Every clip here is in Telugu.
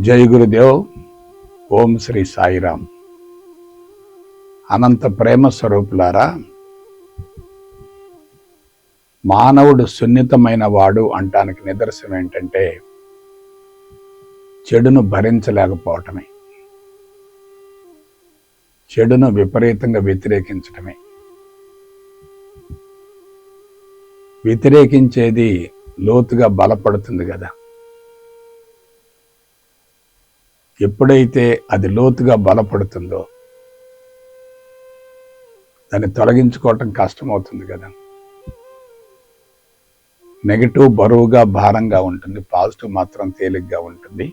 జై గురుదేవ్. ఓం శ్రీ సాయిరామ్. అనంత ప్రేమ స్వరూపులారా మానవుడు సున్నితమైన వాడు అంటానికి నిదర్శనం ఏంటంటే చెడును భరించలేకపోవటమే. చెడును విపరీతంగా వ్యతిరేకించటమే. వ్యతిరేకించేది లోతుగా బలపడుతుంది కదా. ఎప్పుడైతే అది లోతుగా బలపడుతుందో దాన్ని తొలగించుకోవటం కష్టమవుతుంది కదా. నెగిటివ్ బరువుగా భారంగా ఉంటుంది. పాజిటివ్ మాత్రం తేలిగ్గా ఉంటుంది.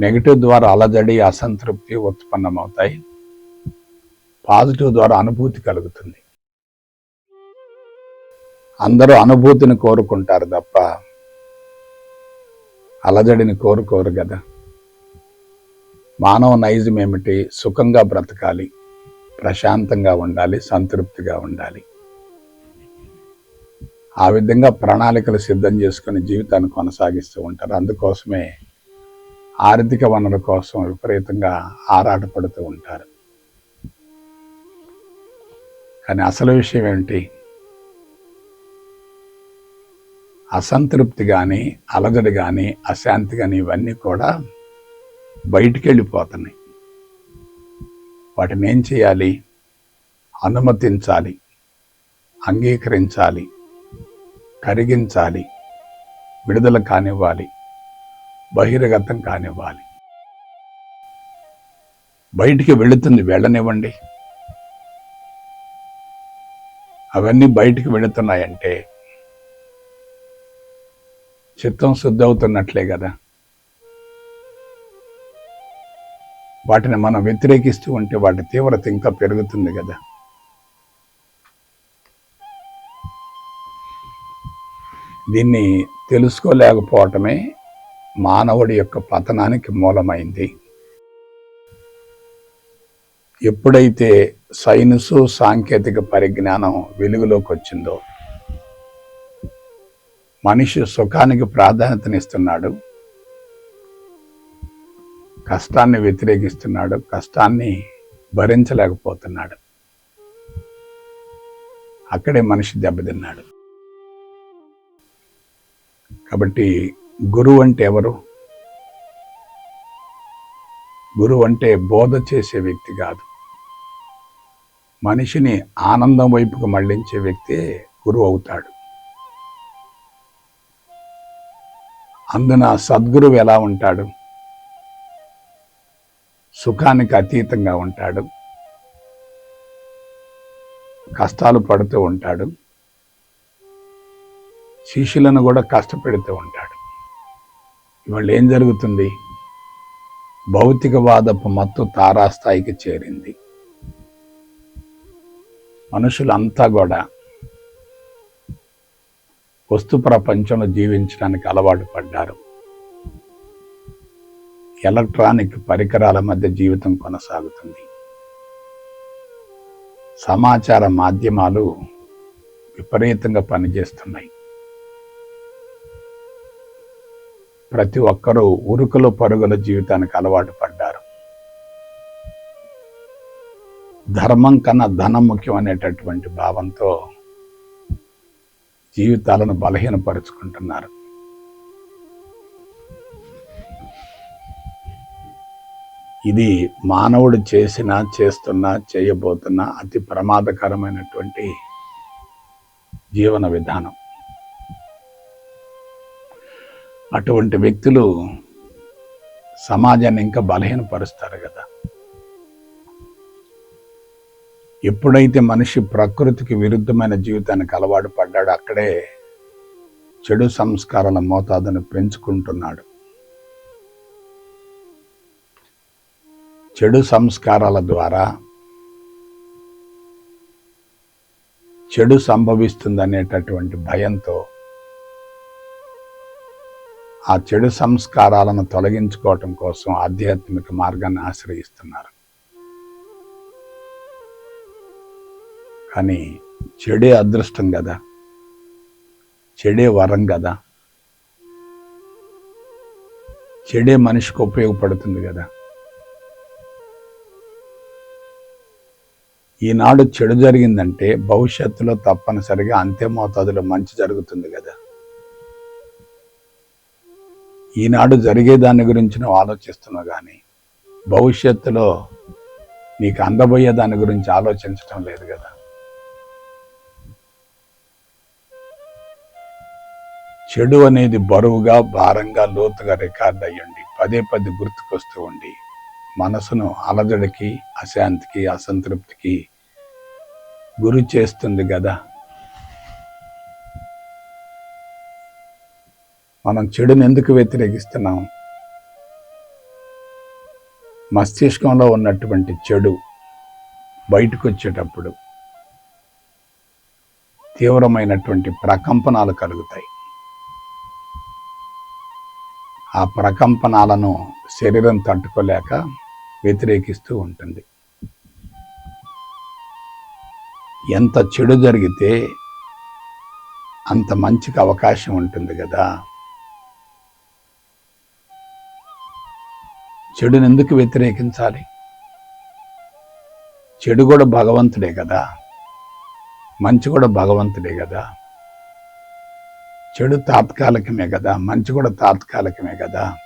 నెగిటివ్ ద్వారా అలజడి అసంతృప్తి ఉత్పన్నమవుతాయి. పాజిటివ్ ద్వారా అనుభూతి కలుగుతుంది. అందరూ అనుభూతిని కోరుకుంటారు తప్ప అలజడిని కోరుకోరు కదా. మానవ నైజం ఏమిటి? సుఖంగా బ్రతకాలి ప్రశాంతంగా ఉండాలి సంతృప్తిగా ఉండాలి. ఆ విధంగా ప్రణాళికలు సిద్ధం చేసుకుని జీవితాన్ని కొనసాగిస్తూ ఉంటారు. అందుకోసమే ఆర్థిక వనరుల కోసం విపరీతంగా ఆరాటపడుతూ ఉంటారు. కానీ అసలు విషయం ఏమిటి? అసంతృప్తి కానీ అలజడి కానీ అశాంతి కానీ ఇవన్నీ కూడా బయటికి వెళ్ళిపోతున్నాయి వాటిని ఏం చేయాలి? అనుమతించాలి. అంగీకరించాలి. కరిగించాలి. విడుదల కానివ్వాలి. బహిర్గతం కానివ్వాలి. బయటికి వెళుతుంది వెళ్ళనివ్వండి. అవన్నీ బయటికి వెళుతున్నాయంటే చిత్తం శుద్ధి అవుతున్నట్లే కదా. వాటిని మనం వ్యతిరేకిస్తూ ఉంటే వాటి తీవ్రత ఇంకా పెరుగుతుంది కదా. దీన్ని తెలుసుకోలేకపోవటమే మానవుడి యొక్క పతనానికి మూలమైంది. ఎప్పుడైతే సైన్సు సాంకేతిక పరిజ్ఞానం వెలుగులోకి వచ్చిందో మనిషి సుఖానికి ప్రాధాన్యతనిస్తున్నాడు. కష్టాన్ని వ్యతిరేకిస్తున్నాడు కష్టాన్ని భరించలేకపోతున్నాడు. అక్కడే మనిషి దెబ్బతిన్నాడు కాబట్టి గురువు అంటే ఎవరు? గురువు అంటే బోధ చేసే వ్యక్తి కాదు. మనిషిని ఆనందం వైపుకు మళ్ళించే వ్యక్తే గురువు అవుతాడు. అందున సద్గురువు ఎలా ఉంటాడు? సుఖానికి అతీతంగా ఉంటాడు. కష్టాలు పడుతూ ఉంటాడు. శిష్యులను కూడా కష్టపెడుతూ ఉంటాడు. ఇవాళ ఏం జరుగుతుంది? భౌతికవాదపు మత్తు తారాస్థాయికి చేరింది. మనుషులంతా కూడా వస్తు ప్రపంచంలో జీవించడానికి అలవాటు పడ్డారు. ఎలక్ట్రానిక్ పరికరాల మధ్య జీవితం కొనసాగుతుంది. సమాచార మాధ్యమాలు విపరీతంగా పనిచేస్తున్నాయి. ప్రతి ఒక్కరూ ఉరుకుల పరుగుల జీవితానికి అలవాటు పడ్డారు. ధర్మం కన్నా ధనం ముఖ్యం అనేటటువంటి భావంతో జీవితాలను బలహీనపరుచుకుంటున్నారు. ఇది మానవుడు చేసిన చేస్తున్న చేయబోతున్న అతి ప్రమాదకరమైనటువంటి జీవన విధానం. అటువంటి వ్యక్తులు సమాజాన్ని ఇంకా బలహీనపరుస్తారు కదా. ఎప్పుడైతే మనిషి ప్రకృతికి విరుద్ధమైన జీవితానికి అలవాటు పడ్డాడో అక్కడే చెడు సంస్కారాల మోతాదును పెంచుకుంటున్నాడు. చెడు సంస్కారాల ద్వారా చెడు సంభవిస్తుందనేటటువంటి భయంతో ఆ చెడు సంస్కారాలను తొలగించుకోవటం కోసం ఆధ్యాత్మిక మార్గాన్ని ఆశ్రయిస్తున్నారు. కానీ చెడే అదృష్టం కదా? చెడే వరం కదా? చెడే మనిషికి ఉపయోగపడుతుంది కదా? ఈనాడు చెడు జరిగిందంటే భవిష్యత్తులో తప్పనిసరిగా అంతే మోతాదులో మంచి జరుగుతుంది కదా. ఈనాడు జరిగే దాని గురించి నువ్వు ఆలోచిస్తున్నావు కానీ భవిష్యత్తులో నీకు అందబోయే దాని గురించి ఆలోచించటం లేదు కదా. చెడు అనేది బరువుగా భారంగా లోతుగా రికార్డ్ అయ్యండి పదే పదే గుర్తుకొస్తూ ఉండి మనసును అలజడికి అశాంతికి అసంతృప్తికి గురి చేస్తుంది కదా మనం చెడుని ఎందుకు వ్యతిరేకిస్తున్నాం? మస్తిష్కంలో ఉన్నటువంటి చెడు బయటకు వచ్చేటప్పుడు తీవ్రమైనటువంటి ప్రకంపనాలు కలుగుతాయి. ఆ ప్రకంపనాలను శరీరం తట్టుకోలేక వ్యతిరేకిస్తూ ఉంటుంది. ఎంత చెడు జరిగితే అంత మంచికి అవకాశం ఉంటుంది కదా. చెడుని ఎందుకు వ్యతిరేకించాలి? చెడు కూడా భగవంతుడే కదా. మంచి కూడా భగవంతుడే కదా. చెడు తాత్కాలికమే కదా. మంచి కూడా తాత్కాలికమే కదా.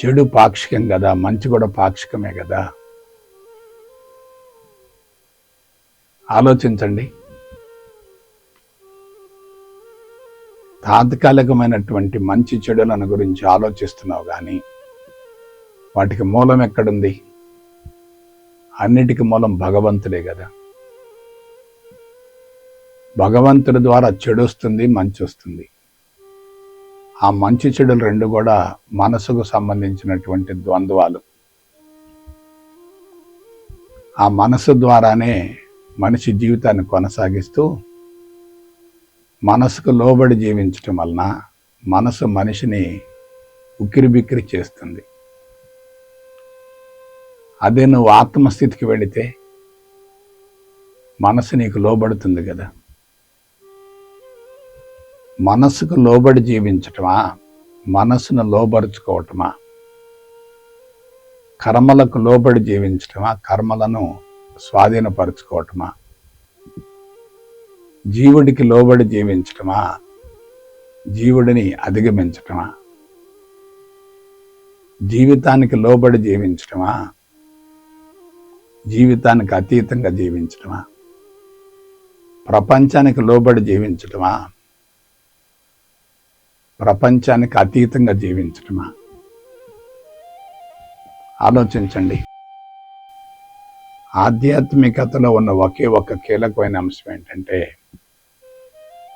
చెడు పాక్షికం కదా మంచి కూడా పాక్షికమే కదా? ఆలోచించండి. తాత్కాలికమైనటువంటి మంచి చెడులను గురించి ఆలోచిస్తున్నావు కానీ వాటికి మూలం ఎక్కడుంది? అన్నిటికీ మూలం భగవంతుడే కదా. భగవంతుడి ద్వారా చెడు వస్తుంది మంచి వస్తుంది ఆ మంచి చెడులు రెండు కూడా మనసుకు సంబంధించినటువంటి ద్వంద్వాలు. ఆ మనసు ద్వారానే మనిషి జీవితాన్ని కొనసాగిస్తూ మనసుకు లోబడి జీవించటం వలన మనసు మనిషిని ఉక్కిరిబిక్కిరి చేస్తుంది. అదే నువ్వు ఆత్మస్థితికి వెళితే మనసు నీకు లోబడుతుంది కదా. మనసుకు లోబడి జీవించటమా? మనసును లోబరుచుకోవటమా? కర్మలకు లోబడి జీవించటమా? కర్మలను స్వాధీనపరుచుకోవటమా? జీవుడికి లోబడి జీవించటమా? జీవుడిని అధిగమించటమా? జీవితానికి లోబడి జీవించటమా? జీవితానికి అతీతంగా జీవించటమా? ప్రపంచానికి లోబడి జీవించటమా? ప్రపంచానికి అతీతంగా జీవించటమా? ఆలోచించండి. ఆధ్యాత్మికతలో ఉన్న ఒకే ఒక కీలకమైన అంశం ఏంటంటే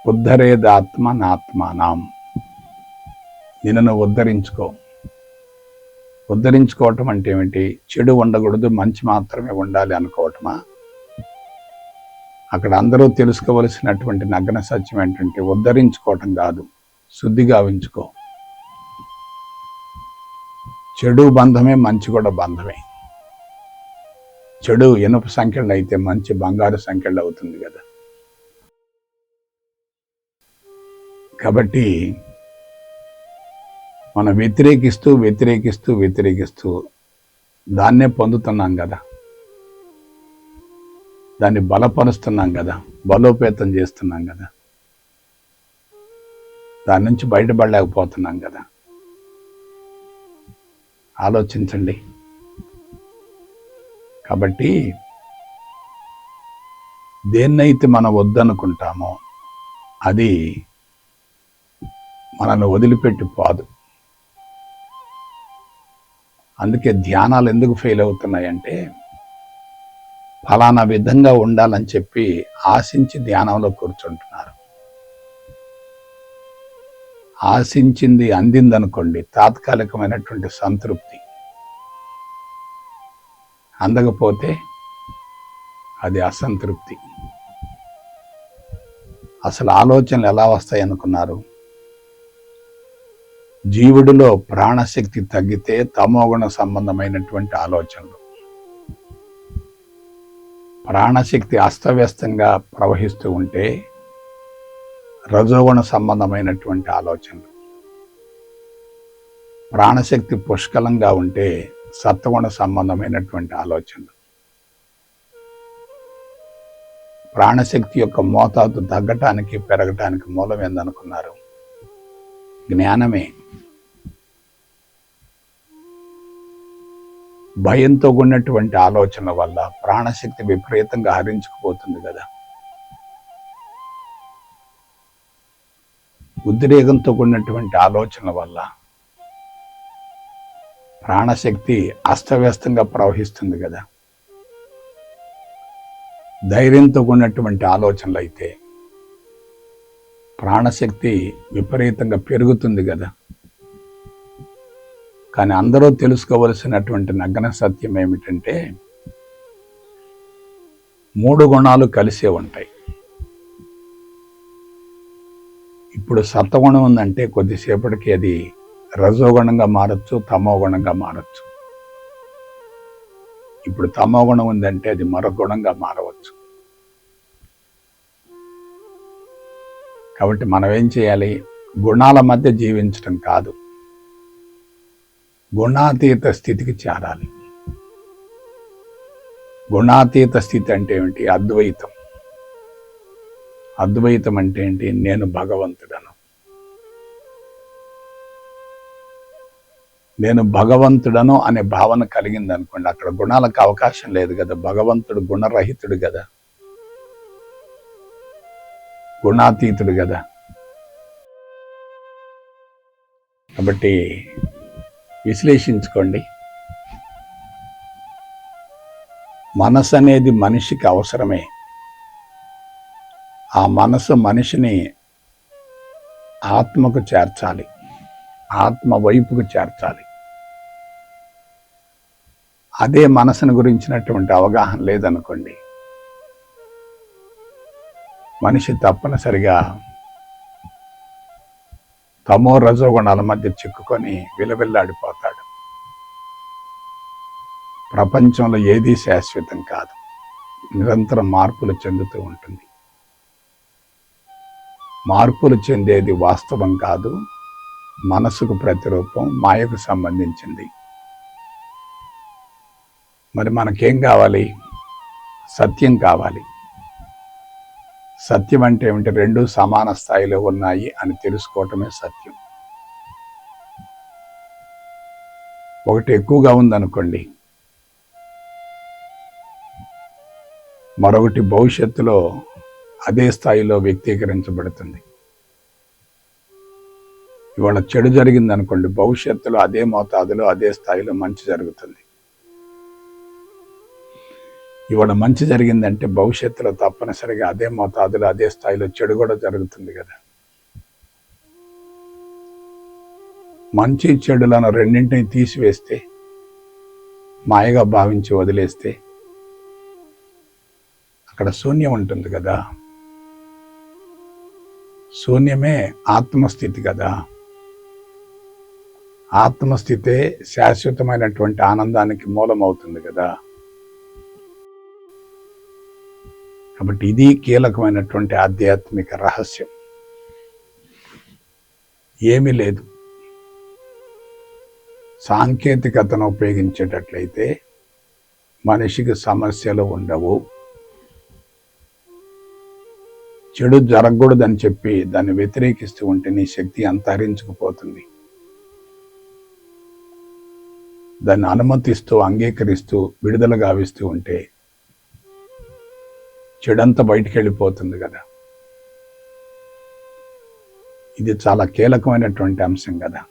ఉద్ధరేదాత్మ నాత్మానాం నిన్ను ఉద్ధరించుకో. ఉద్ధరించుకోవటం అంటే ఏమిటి? చెడు ఉండకూడదు మంచి మాత్రమే ఉండాలి అనుకోవటమా? అక్కడ అందరూ తెలుసుకోవలసినటువంటి నగ్న సత్యం ఏంటంటే ఉద్ధరించుకోవటం కాదు. శుద్ధి గావించుకో. చెడు బంధమే మంచి కూడా బంధమే. చెడు ఇనుప సంఖ్యలు అయితే మంచి బంగారు సంఖ్యలు అవుతుంది కదా. కాబట్టి మనం వ్యతిరేకిస్తూ వ్యతిరేకిస్తూ వ్యతిరేకిస్తూ దాన్నే పొందుతున్నాం కదా. దాన్ని బలపరుస్తున్నాం కదా. బలోపేతం చేస్తున్నాం కదా. దాని నుంచి బయటపడలేకపోతున్నాం కదా. ఆలోచించండి. కాబట్టి దేన్నైతే మనం వద్దనుకుంటామో అది మనల్ని వదిలిపెట్టి పోదు. అందుకే ధ్యానాలు ఎందుకు ఫెయిల్ అవుతున్నాయంటే ఫలానా విధంగా ఉండాలని చెప్పి ఆశించి ధ్యానంలో కూర్చుంటున్నారు. ఆశించింది అందిందనుకోండి తాత్కాలికమైనటువంటి సంతృప్తి. అందకపోతే అది అసంతృప్తి. అసలు ఆలోచనలు ఎలా వస్తాయి అనుకున్నారు జీవుడిలో ప్రాణశక్తి తగ్గితే తమోగుణ సంబంధమైనటువంటి ఆలోచనలు. ప్రాణశక్తి అస్తవ్యస్తంగా ప్రవహిస్తూ ఉంటే రజోగుణ సంబంధమైనటువంటి ఆలోచనలు. ప్రాణశక్తి పుష్కలంగా ఉంటే సత్వగుణ సంబంధమైనటువంటి ఆలోచనలు. ప్రాణశక్తి యొక్క మోతాదు తగ్గటానికి పెరగటానికి మూలం ఏందనుకున్నారు? జ్ఞానమే. భయంతో ఉన్నటువంటి ఆలోచన వల్ల ప్రాణశక్తి విపరీతంగా హరించుకుపోతుంది కదా. ఉద్రేకంతో కూడినటువంటి ఆలోచనల వల్ల ప్రాణశక్తి అస్తవ్యస్తంగా ప్రవహిస్తుంది కదా. ధైర్యంతో కూడినటువంటి ఆలోచనలు అయితే ప్రాణశక్తి విపరీతంగా పెరుగుతుంది కదా. కానీ అందరూ తెలుసుకోవలసినటువంటి నగ్న సత్యం ఏమిటంటే మూడు గుణాలు కలిసే ఉంటాయి. ఇప్పుడు సత్వగుణం ఉందంటే కొద్దిసేపటికి అది రజోగుణంగా మారచ్చు తమోగుణంగా మారచ్చు. ఇప్పుడు తమోగుణం ఉందంటే అది మరొక గుణంగా మారవచ్చు. కాబట్టి మనం ఏం చేయాలి? గుణాల మధ్య జీవించడం కాదు. గుణాతీత స్థితికి చేరాలి. గుణాతీత స్థితి అంటే ఏమిటి? అద్వైతం. అద్వైతం అంటే ఏంటి? నేను భగవంతుడను. నేను భగవంతుడను అనే భావన కలిగింది అనుకోండి అక్కడ గుణాలకు అవకాశం లేదు కదా. భగవంతుడు గుణరహితుడు కదా. గుణాతీతుడు కదా. కాబట్టి విశ్లేషించుకోండి. మనసు అనేది మనిషికి అవసరమే. ఆ మనసు మనిషిని ఆత్మకు చేర్చాలి. ఆత్మ వైపుకు చేర్చాలి. అదే మనసును గురించినటువంటి అవగాహన లేదనుకోండి మనిషి తప్పనిసరిగా తమో రజోగుణాల మధ్య చిక్కుకొని విలవిల్లాడిపోతాడు. ప్రపంచంలో ఏదీ శాశ్వతం కాదు. నిరంతరం మార్పులు చెందుతూ ఉంటుంది. మార్పులు చెందేది వాస్తవం కాదు మనసుకు ప్రతిరూపం మాయకు సంబంధించింది. మరి మనకేం కావాలి? సత్యం కావాలి. సత్యం అంటే ఏమిటి? రెండు సమాన స్థాయిలో ఉన్నాయి అని తెలుసుకోవటమే సత్యం. ఒకటి ఎక్కువగా ఉందనుకోండి మరొకటి భవిష్యత్తులో అదే స్థాయిలో వ్యక్తీకరించబడుతుంది. ఇవాళ చెడు జరిగింది అనుకోండి భవిష్యత్తులో అదే మోతాదులో అదే స్థాయిలో మంచి జరుగుతుంది. ఇవాళ మంచి జరిగిందంటే భవిష్యత్తులో తప్పనిసరిగా అదే మోతాదులో అదే స్థాయిలో చెడు కూడా జరుగుతుంది కదా. మంచి చెడులను రెండింటిని తీసివేస్తే మాయగా భావించి వదిలేస్తే అక్కడ శూన్యం ఉంటుంది కదా. శూన్యమే ఆత్మస్థితి కదా. ఆత్మస్థితే శాశ్వతమైనటువంటి ఆనందానికి మూలమవుతుంది కదా. కాబట్టి ఇది కీలకమైనటువంటి ఆధ్యాత్మిక రహస్యం. ఏమీ లేదు. సాంకేతికతను ఉపయోగించేటట్లయితే మనిషికి సమస్యలు ఉండవు. చెడు జరగకూడదని చెప్పి దాన్ని వ్యతిరేకిస్తూ ఉంటే నీ శక్తి అంతరించుకుపోతుంది దాన్ని అనుమతిస్తూ అంగీకరిస్తూ విడుదల గావిస్తూ ఉంటే చెడంతా బయటికి వెళ్ళిపోతుంది కదా. ఇది చాలా కీలకమైనటువంటి అంశం కదా.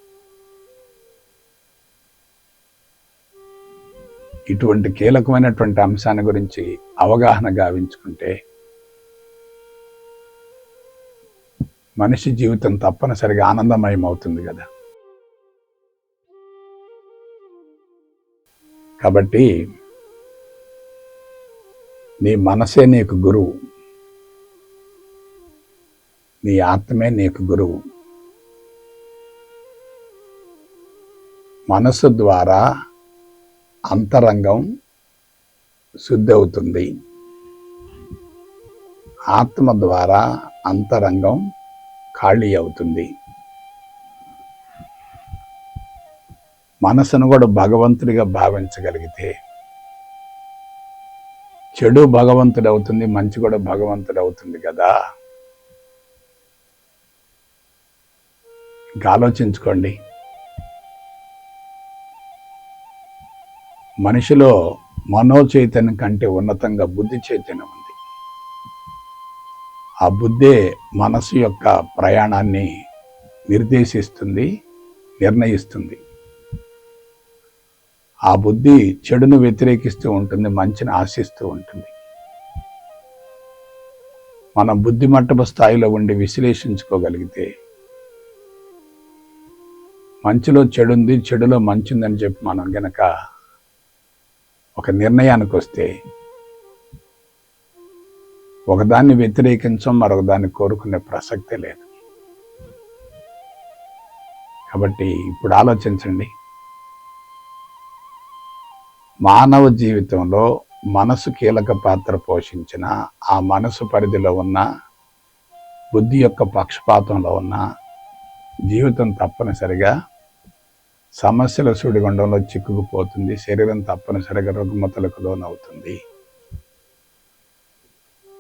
ఇటువంటి కీలకమైనటువంటి అంశాన్ని గురించి అవగాహన గావించుకుంటే మనిషి జీవితం తప్పనిసరిగా ఆనందమయం అవుతుంది కదా. కాబట్టి నీ మనసే నీకు గురువు. నీ ఆత్మే నీకు గురువు. మనసు ద్వారా అంతరంగం శుద్ధి అవుతుంది ఆత్మ ద్వారా అంతరంగం ఖాళీ అవుతుంది. మనసును కూడా భగవంతుడిగా భావించగలిగితే చెడు భగవంతుడు అవుతుంది మంచి కూడా భగవంతుడు అవుతుంది కదా? ఇంకా ఆలోచించుకోండి. మనిషిలో మనో చైతన్యం కంటే ఉన్నతంగా బుద్ధి చైతన్యం ఉంది. ఆ బుద్ధే మనసు యొక్క ప్రయాణాన్ని నిర్దేశిస్తుంది నిర్ణయిస్తుంది. ఆ బుద్ధి చెడును వ్యతిరేకిస్తూ ఉంటుంది మంచిని ఆశిస్తూ ఉంటుంది. మనం బుద్ధిమట్టపు స్థాయిలో ఉండి విశ్లేషించుకోగలిగితే మంచిలో చెడుంది చెడులో మంచిందని చెప్పి మనం గనక ఒక నిర్ణయానికి వస్తే ఒకదాన్ని వ్యతిరేకించం మరొకదాన్ని కోరుకునే ప్రసక్తే లేదు. కాబట్టి ఇప్పుడు ఆలోచించండి. మానవ జీవితంలో మనసు కీలక పాత్ర పోషించిన ఆ మనసు పరిధిలో ఉన్న బుద్ధి యొక్క పక్షపాతంలో ఉన్న జీవితం తప్పనిసరిగా సమస్యల సుడిగుండంలో చిక్కుకుపోతుంది శరీరం తప్పనిసరిగా రుగ్మతలకు లోనవుతుంది.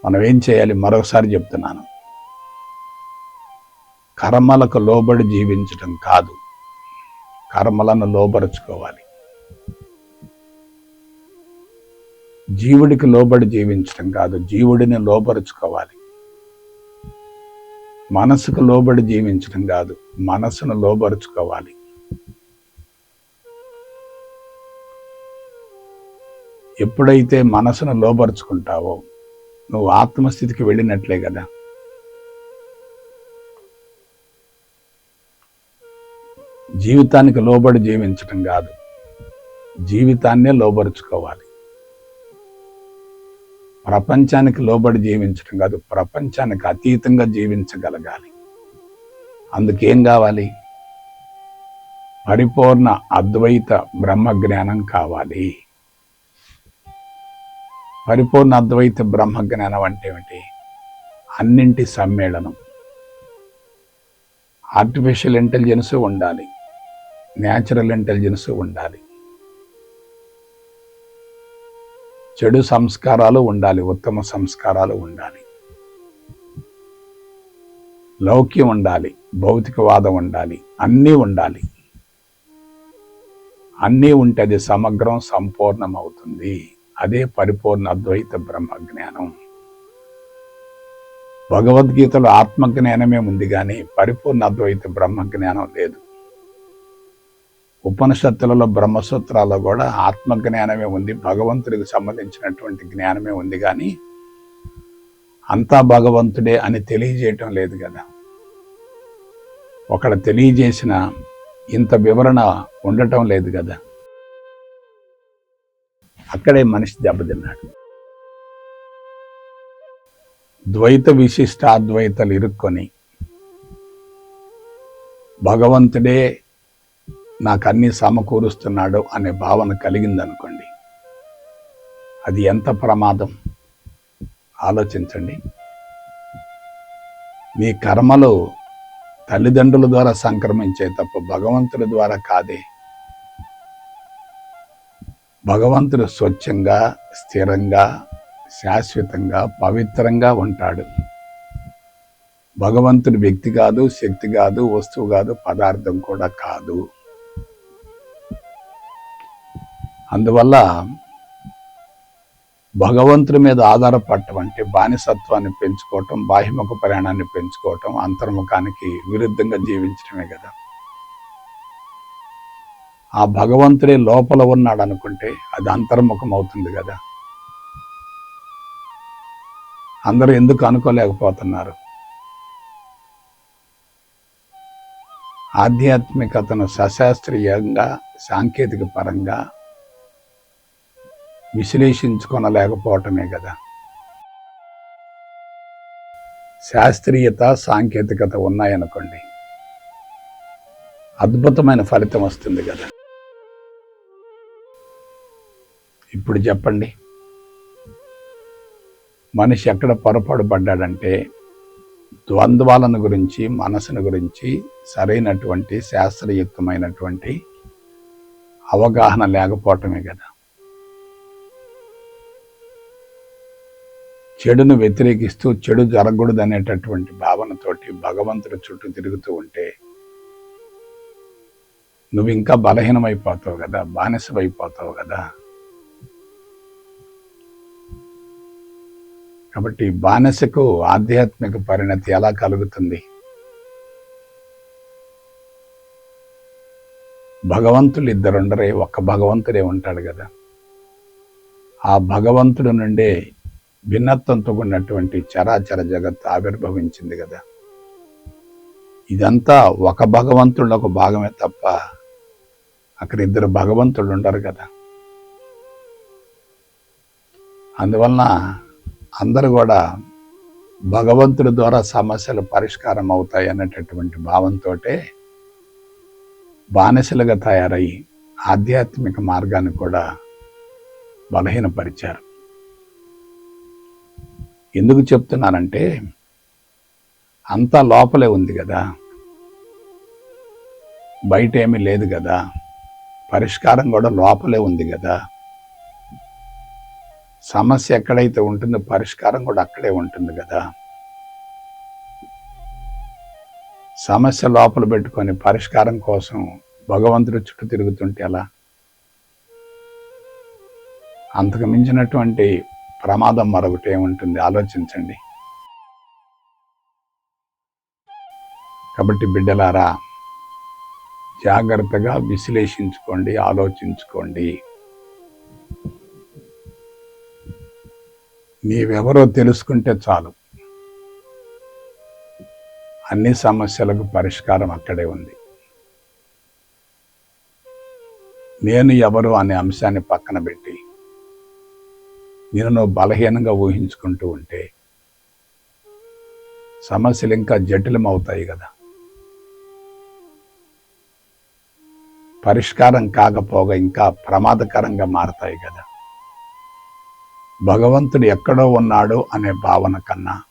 మనం ఏం చేయాలి? మరొకసారి చెప్తున్నాను. కర్మలకు లోబడి జీవించటం కాదు. కర్మలను లోబరుచుకోవాలి. జీవుడికి లోబడి జీవించటం కాదు. జీవుడిని లోబరుచుకోవాలి. మనసుకు లోబడి జీవించడం కాదు. మనసును లోబరుచుకోవాలి. ఎప్పుడైతే మనసును లోబరుచుకుంటావో నువ్వు ఆత్మస్థితికి వెళ్ళినట్లే కదా. జీవితానికి లోబడి జీవించటం కాదు. జీవితాన్నే లోబరుచుకోవాలి. ప్రపంచానికి లోబడి జీవించటం కాదు ప్రపంచానికి అతీతంగా జీవించగలగాలి. అందుకేం కావాలి? పరిపూర్ణ అద్వైత బ్రహ్మ జ్ఞానం కావాలి. పరిపూర్ణ అద్వైత బ్రహ్మజ్ఞానం అంటే ఏమిటి? అన్నింటి సమ్మేళనం. ఆర్టిఫిషియల్ ఇంటెలిజెన్స్ ఉండాలి. న్యాచురల్ ఇంటెలిజెన్స్ ఉండాలి. చెడు సంస్కారాలు ఉండాలి. ఉత్తమ సంస్కారాలు ఉండాలి. లౌక్యం ఉండాలి. భౌతికవాదం ఉండాలి. అన్నీ ఉండాలి. అన్నీ ఉంటే అది సమగ్రం సంపూర్ణం అవుతుంది అదే పరిపూర్ణ అద్వైత బ్రహ్మ జ్ఞానం. భగవద్గీతలో ఆత్మజ్ఞానమే ఉంది కానీ పరిపూర్ణ అద్వైత బ్రహ్మ జ్ఞానం లేదు. ఉపనిషత్తులలో బ్రహ్మసూత్రాల్లో కూడా ఆత్మజ్ఞానమే ఉంది భగవంతుడికి సంబంధించినటువంటి జ్ఞానమే ఉంది కానీ అంతా భగవంతుడే అని తెలియజేయటం లేదు కదా. ఒకడు తెలియజేసిన ఇంత వివరణ ఉండటం లేదు కదా. అక్కడే మనిషి దెబ్బతిన్నాడు ద్వైత విశిష్ట అద్వైతలు ఇరుక్కొని భగవంతుడే నాకు అన్ని సమకూరుస్తున్నాడు అనే భావన కలిగిందనుకోండి అది ఎంత ప్రమాదం? ఆలోచించండి. మీ కర్మలు తల్లిదండ్రుల ద్వారా సంక్రమించే తప్ప భగవంతుడి ద్వారా కాదే. భగవంతుడు స్వచ్ఛంగా స్థిరంగా శాశ్వతంగా పవిత్రంగా ఉంటాడు. భగవంతుడు వ్యక్తి కాదు శక్తి కాదు వస్తువు కాదు పదార్థం కూడా కాదు. అందువల్ల భగవంతుడి మీద ఆధారపడటం అంటే బానిసత్వాన్ని పెంచుకోవటం బాహ్యముఖ ప్రయాణాన్ని పెంచుకోవటం అంతర్ముఖానికి విరుద్ధంగా జీవించడమే కదా. ఆ భగవంతుడే లోపల ఉన్నాడు అనుకుంటే అది అంతర్ముఖం అవుతుంది కదా. అందరూ ఎందుకు అనుకోలేకపోతున్నారు? ఆధ్యాత్మికతను సశాస్త్రీయంగా సాంకేతిక పరంగా విశ్లేషించుకొనలేకపోవటమే కదా. శాస్త్రీయత సాంకేతికత ఉన్నాయనుకోండి అద్భుతమైన ఫలితం వస్తుంది కదా. ఇప్పుడు చెప్పండి. మనిషి ఎక్కడ పొరపాటు పడ్డాడంటే ద్వంద్వాలను గురించి మనసును గురించి సరైనటువంటి శాస్త్రయుక్తమైనటువంటి అవగాహన లేకపోవటమే కదా. చెడును వ్యతిరేకిస్తూ చెడు జరగకూడదు అనేటటువంటి భావనతోటి భగవంతుడి చుట్టూ తిరుగుతూ ఉంటే నువ్వు ఇంకా బలహీనమైపోతావు కదా బానిసమైపోతావు కదా. కాబట్టి బానిసకు ఆధ్యాత్మిక పరిణతి ఎలా కలుగుతుంది? భగవంతులు ఇద్దరుండరే ఒక్క భగవంతుడే ఉంటాడు కదా. ఆ భగవంతుడు నుండే భిన్నత్వంతో ఉన్నటువంటి చరాచర జగత్తు ఆవిర్భవించింది కదా. ఇదంతా ఒక భగవంతుడు ఒక భాగమే తప్ప అక్కడ ఇద్దరు భగవంతుడు ఉండరు కదా. అందువలన అందరూ కూడా భగవంతుడి ద్వారా సమస్యలు పరిష్కారం అవుతాయి అనేటటువంటి భావంతో బానిసలుగా తయారయ్యి ఆధ్యాత్మిక మార్గాన్ని కూడా బలహీనపరిచారు. ఎందుకు చెప్తున్నానంటే అంతా లోపలే ఉంది కదా. బయట ఏమీ లేదు కదా. పరిష్కారం కూడా లోపలే ఉంది కదా. సమస్య ఎక్కడైతే ఉంటుందో పరిష్కారం కూడా అక్కడే ఉంటుంది కదా. సమస్య లోపల పెట్టుకొని పరిష్కారం కోసం భగవంతుడు చుట్టూ తిరుగుతుంటే ఎలా? అంతకు మించినటువంటి ప్రమాదం మరొకటి ఏముంటుంది? ఆలోచించండి. కాబట్టి బిడ్డలారా జాగ్రత్తగా విశ్లేషించుకోండి ఆలోచించుకోండి. నీవెవరో తెలుసుకుంటే చాలు. అన్ని సమస్యలకు పరిష్కారం అక్కడే ఉంది. నేను ఎవరు అనే అంశాన్ని పక్కన పెట్టి నేను నువ్వు బలహీనంగా ఊహించుకుంటూ ఉంటే సమస్యలు ఇంకా జటిలం అవుతాయి కదా. పరిష్కారం కాకపోగా ఇంకా ప్రమాదకరంగా మారతాయి కదా. భగవంతుడు ఎక్కడో ఉన్నాడు అనే భావన కన్నా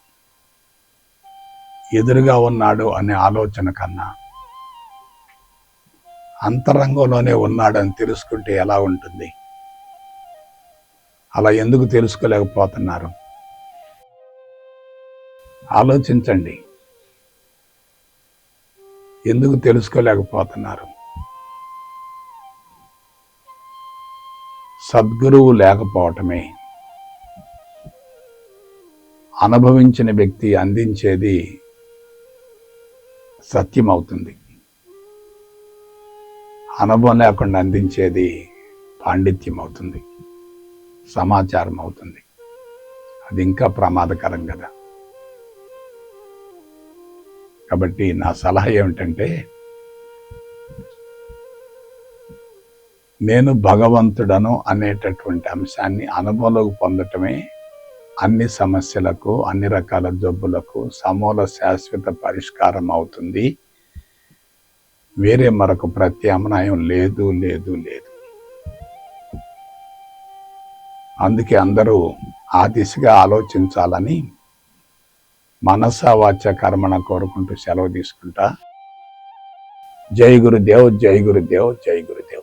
ఎదురుగా ఉన్నాడు అనే ఆలోచన కన్నా అంతరంగంలోనే ఉన్నాడని తెలుసుకుంటే ఎలా ఉంటుంది? అలా ఎందుకు తెలుసుకోలేకపోతున్నారు? ఆలోచించండి. ఎందుకు తెలుసుకోలేకపోతున్నారు? సద్గురువు లేకపోవటమే అనుభవించిన వ్యక్తి అందించేది సత్యం అవుతుంది అనుభవం లేకుండా అందించేది పాండిత్యం అవుతుంది సమాచారం అవుతుంది అది ఇంకా ప్రమాదకరం కదా. కాబట్టి నా సలహా ఏమిటంటే నేను భగవంతుడను అనేటటువంటి అంశాన్ని అనుభవంలోకి పొందటమే అన్ని సమస్యలకు అన్ని రకాల జబ్బులకు సమూల శాశ్వత పరిష్కారం అవుతుంది. వేరే మరొక ప్రత్యామ్నాయం లేదు లేదు లేదు. అందుకే అందరూ ఆ దిశగా ఆలోచించాలని మనస వాచ కర్మణ కోరుకుంటూ సెలవు తీసుకుంటా. జై గురుదేవ్ జై గురుదేవ్ జై గురుదేవ్.